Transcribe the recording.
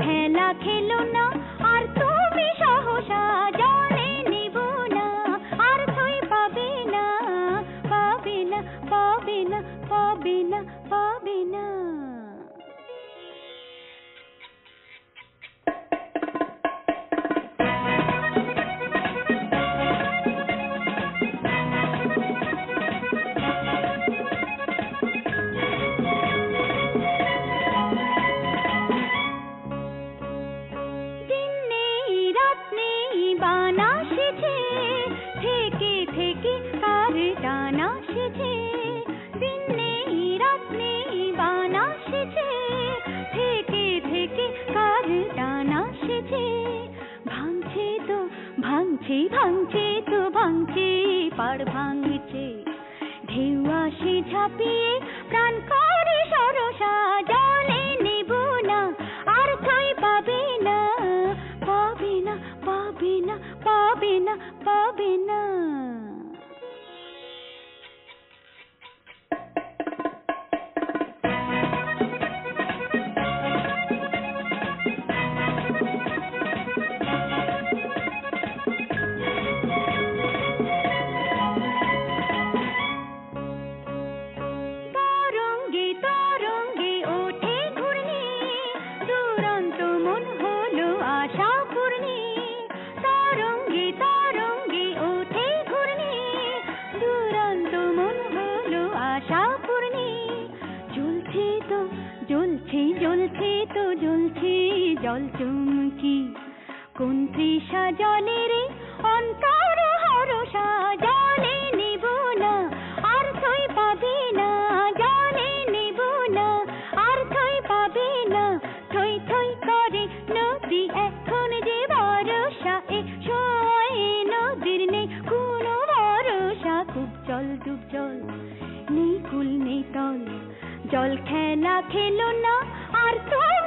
জল খেলা খেলো না তো ভাঙছে পাড় ভাঙছে। ঢেউ আসে ঝাঁপিয়ে প্রাণ জল চুমকি। কোন তৃষা জলের অন্তর হরসা জলে নেব না। আর থই পাবে না জলে নেব না। আর থই পাবে না থই থই করে নদী। এখন যে ভরসা এ সময়ে নদীর নেই। কোনো ভরসা খুব জল, ডুব জল। নেই কুল, নেই তল। জল খেলা খেলো না, আর জল